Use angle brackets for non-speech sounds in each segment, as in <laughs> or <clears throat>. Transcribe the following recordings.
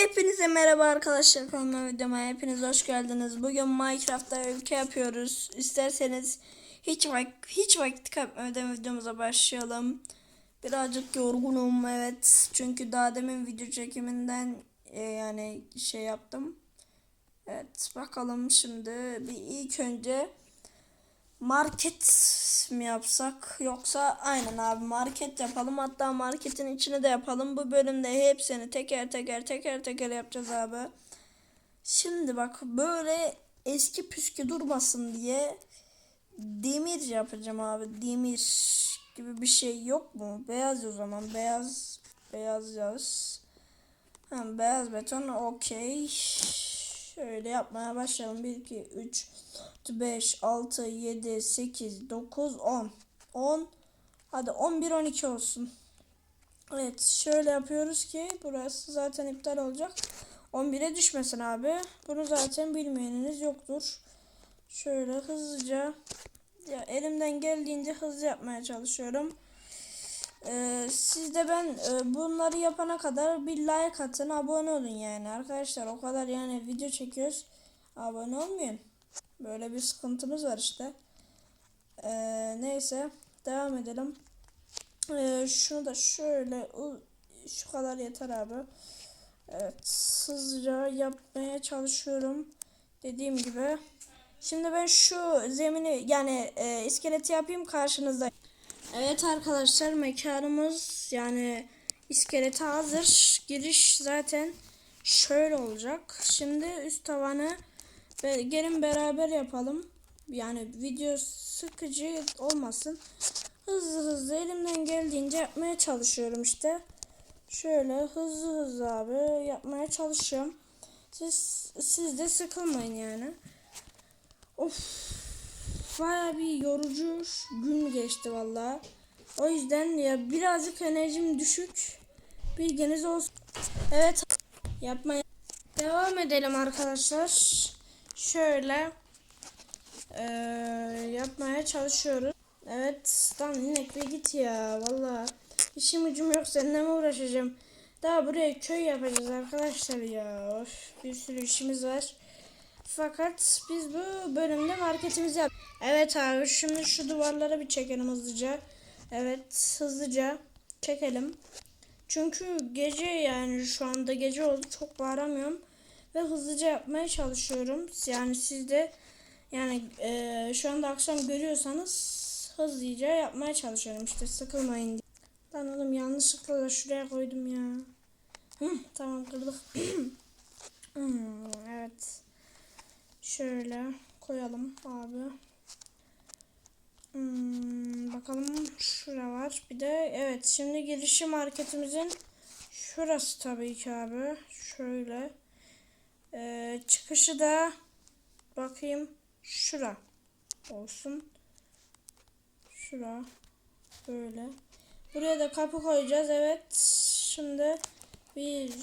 Hepinize merhaba arkadaşlar kanalıma videoma hepiniz hoş geldiniz. Bugün Minecraft'ta ülke yapıyoruz. İsterseniz hiç vakit hiç vakit kaybetmeden videomuza başlayalım. Birazcık yorgunum evet. Çünkü daha demin video çekiminden e, yani şey yaptım. Evet bakalım şimdi bir ilk önce market mi yapsak? Yoksa aynen abi market yapalım. Hatta marketin içine de yapalım. Bu bölümde hepsini teker teker teker teker yapacağız abi. Şimdi bak böyle eski püskü durmasın diye demir yapacağım abi. Demir gibi bir şey yok mu? Beyaz o zaman. Beyaz beyaz yaz. Ha, beyaz beton okey Şöyle yapmaya başlayalım. 1, 2, 3, 4, 5, 6, 7, 8, 9, 10. 10. Hadi 11, 12 olsun. Evet şöyle yapıyoruz ki burası zaten iptal olacak. 11'e düşmesin abi. Bunu zaten bilmeyeniniz yoktur. Şöyle hızlıca ya elimden geldiğince hızlı yapmaya çalışıyorum. Ee, siz de ben e, bunları yapana kadar bir like atın abone olun yani. Arkadaşlar o kadar yani video çekiyoruz. Abone olmayın. Böyle bir sıkıntımız var işte. Ee, neyse devam edelim. Ee, şunu da şöyle şu kadar yeter abi. Evet hızlıca yapmaya çalışıyorum dediğim gibi. Şimdi ben şu zemini yani e, iskeleti yapayım karşınızda Evet arkadaşlar mekanımız yani iskeleti hazır. Giriş zaten şöyle olacak. Şimdi üst tavanı gelin beraber yapalım. Yani video sıkıcı olmasın. Hızlı hızlı elimden geldiğince yapmaya çalışıyorum işte. Şöyle hızlı hızlı abi yapmaya çalışıyorum. Siz siz de sıkılmayın yani. Of baya bir yorucu gün geçti valla. O yüzden ya birazcık enerjim düşük. Bilginiz olsun. Evet yapmaya devam edelim arkadaşlar. Şöyle ee, yapmaya çalışıyoruz. Evet inek bir git ya valla. İşim ucum yok seninle mi uğraşacağım. Daha buraya köy yapacağız arkadaşlar ya. Of, bir sürü işimiz var. Fakat biz bu bölümde marketimizi yap. Evet abi şimdi şu duvarlara bir çekelim hızlıca. Evet hızlıca çekelim. Çünkü gece yani şu anda gece oldu çok bağıramıyorum. Ve hızlıca yapmaya çalışıyorum. Yani siz de yani e, şu anda akşam görüyorsanız hızlıca yapmaya çalışıyorum işte sıkılmayın diye. Ben oğlum yanlışlıkla da şuraya koydum ya. Hı, tamam kırdık. <clears throat> hmm, evet. Şöyle koyalım abi. Hmm, bakalım şura var. Bir de evet şimdi girişi marketimizin şurası tabii ki abi. Şöyle. Ee, çıkışı da bakayım şura olsun. Şura. Böyle. Buraya da kapı koyacağız. Evet. Şimdi bir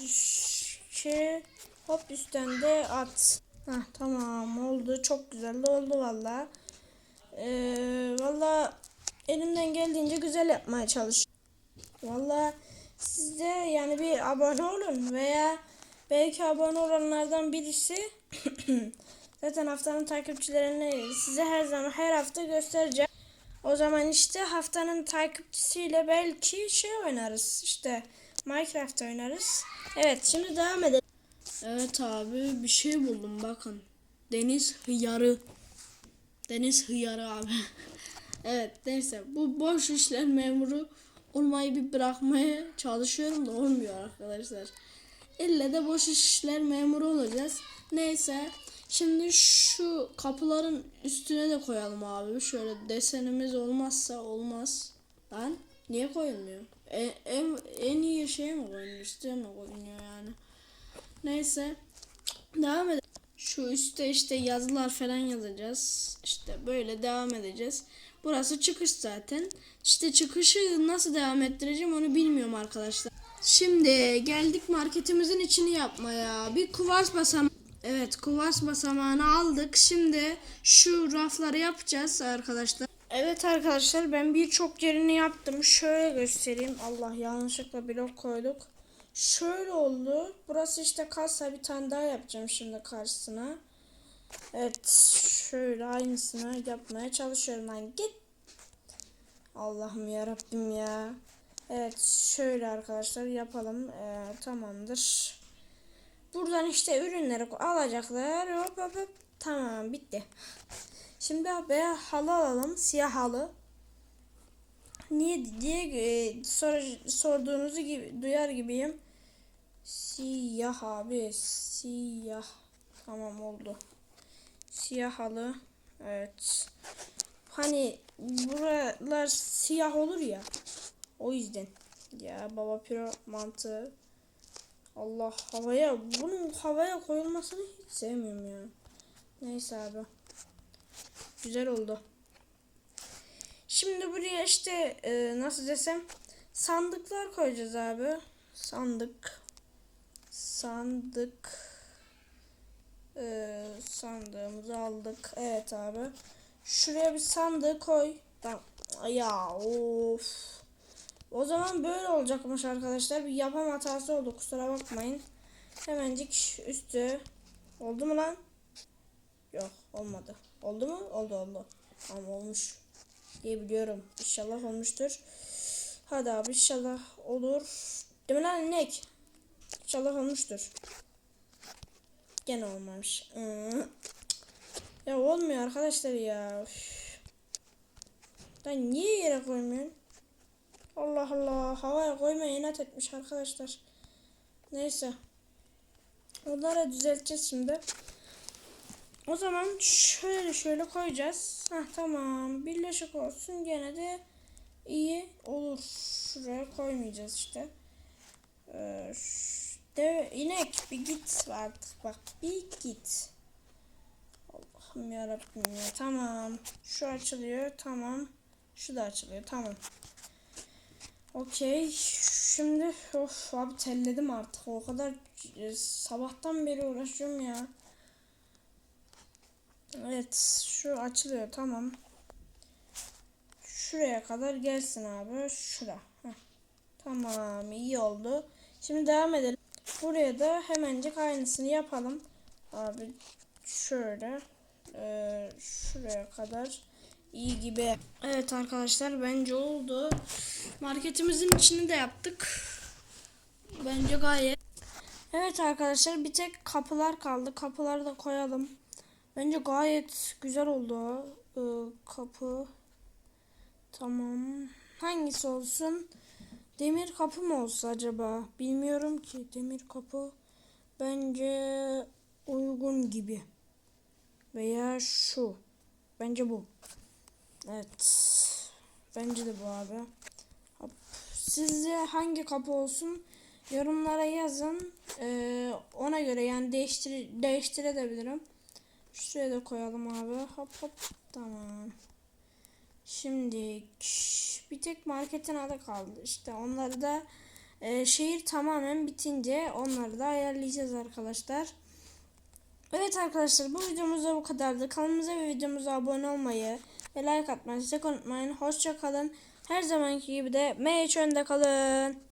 iki hop üstten de at. Heh, tamam oldu. Çok güzel de oldu valla. Ee, valla elimden geldiğince güzel yapmaya çalışıyorum. Valla siz de yani bir abone olun veya belki abone olanlardan birisi <clears throat> zaten haftanın takipçilerini size her zaman her hafta göstereceğim. O zaman işte haftanın takipçisiyle belki şey oynarız işte Minecraft oynarız. Evet şimdi devam edelim. Evet abi bir şey buldum bakın. Deniz hıyarı. Deniz hıyarı abi. <laughs> evet neyse bu boş işler memuru olmayı bir bırakmaya çalışıyorum da olmuyor arkadaşlar. İlle de boş işler memuru olacağız. Neyse şimdi şu kapıların üstüne de koyalım abi. Şöyle desenimiz olmazsa olmaz. Lan niye koyulmuyor? En, en, en iyi şey mi koyuluyor? Üstüne mi koyuluyor yani? Neyse. Devam edelim. Şu üstte işte yazılar falan yazacağız. İşte böyle devam edeceğiz. Burası çıkış zaten. İşte çıkışı nasıl devam ettireceğim onu bilmiyorum arkadaşlar. Şimdi geldik marketimizin içini yapmaya. Bir kuvars basamağı. Evet kuvars basamağını aldık. Şimdi şu rafları yapacağız arkadaşlar. Evet arkadaşlar ben birçok yerini yaptım. Şöyle göstereyim. Allah yanlışlıkla blok koyduk. Şöyle oldu. Burası işte kasa bir tane daha yapacağım şimdi karşısına. Evet şöyle aynısını yapmaya çalışıyorum lan git. Allah'ım ya Rabbim ya. Evet şöyle arkadaşlar yapalım. Ee, tamamdır. Buradan işte ürünleri alacaklar. Hop hop hop. Tamam bitti. Şimdi abi halı alalım. Siyah halı. Niye diye e, sor, sorduğunuzu gibi duyar gibiyim. Siyah abi. Siyah. Tamam oldu. Siyah halı. Evet. Hani buralar siyah olur ya. O yüzden. Ya baba piro mantığı. Allah havaya bunun havaya koyulmasını hiç sevmiyorum ya. Neyse abi. Güzel oldu. Şimdi buraya işte e, nasıl desem sandıklar koyacağız abi. Sandık. Sandık. E, sandığımızı aldık. Evet abi. Şuraya bir sandığı koy. Tamam. Ya of. O zaman böyle olacakmış arkadaşlar. Bir yapam hatası oldu. Kusura bakmayın. Hemencik üstü. Oldu mu lan? Yok olmadı. Oldu mu? Oldu oldu. Ama olmuş. Diye biliyorum. İnşallah olmuştur. Hadi abi inşallah olur. Değil mi lan inek? İnşallah olmuştur. Gene olmamış. Ya olmuyor arkadaşlar ya. Lan niye yere koymuyorsun? Allah Allah. Havaya koymaya inat etmiş arkadaşlar. Neyse. Onları düzelteceğiz şimdi. O zaman şöyle şöyle koyacağız. Hah tamam. Birleşik olsun. Gene de iyi olur. Şuraya koymayacağız işte. Ee, de, inek bir git artık bak bir git. Allah'ım yarabbim ya. Tamam. Şu açılıyor. Tamam. Şu da açılıyor. Tamam. Okey. Şimdi of abi telledim artık. O kadar e, sabahtan beri uğraşıyorum ya. Evet şu açılıyor tamam. Şuraya kadar gelsin abi. Şura. Heh. Tamam iyi oldu. Şimdi devam edelim. Buraya da hemencik aynısını yapalım. Abi şöyle. Ee, şuraya kadar iyi gibi. Evet arkadaşlar bence oldu. Marketimizin içini de yaptık. Bence gayet. Evet arkadaşlar bir tek kapılar kaldı. Kapıları da koyalım. Bence gayet güzel oldu. Ee, kapı. Tamam. Hangisi olsun? Demir kapı mı olsa acaba? Bilmiyorum ki. Demir kapı bence uygun gibi. Veya şu. Bence bu. Evet. Bence de bu abi. Hop. Sizce hangi kapı olsun? Yorumlara yazın. Ee, ona göre yani değiştir değiştirebilirim. Şuraya da koyalım abi. Hop hop. Tamam. Şimdi bir tek marketin adı kaldı. İşte onları da e, şehir tamamen bitince onları da ayarlayacağız arkadaşlar. Evet arkadaşlar bu videomuz da bu kadardı. Kanalımıza ve videomuza abone olmayı ve like atmayı sakın unutmayın. Hoşça kalın. Her zamanki gibi de meç önde kalın.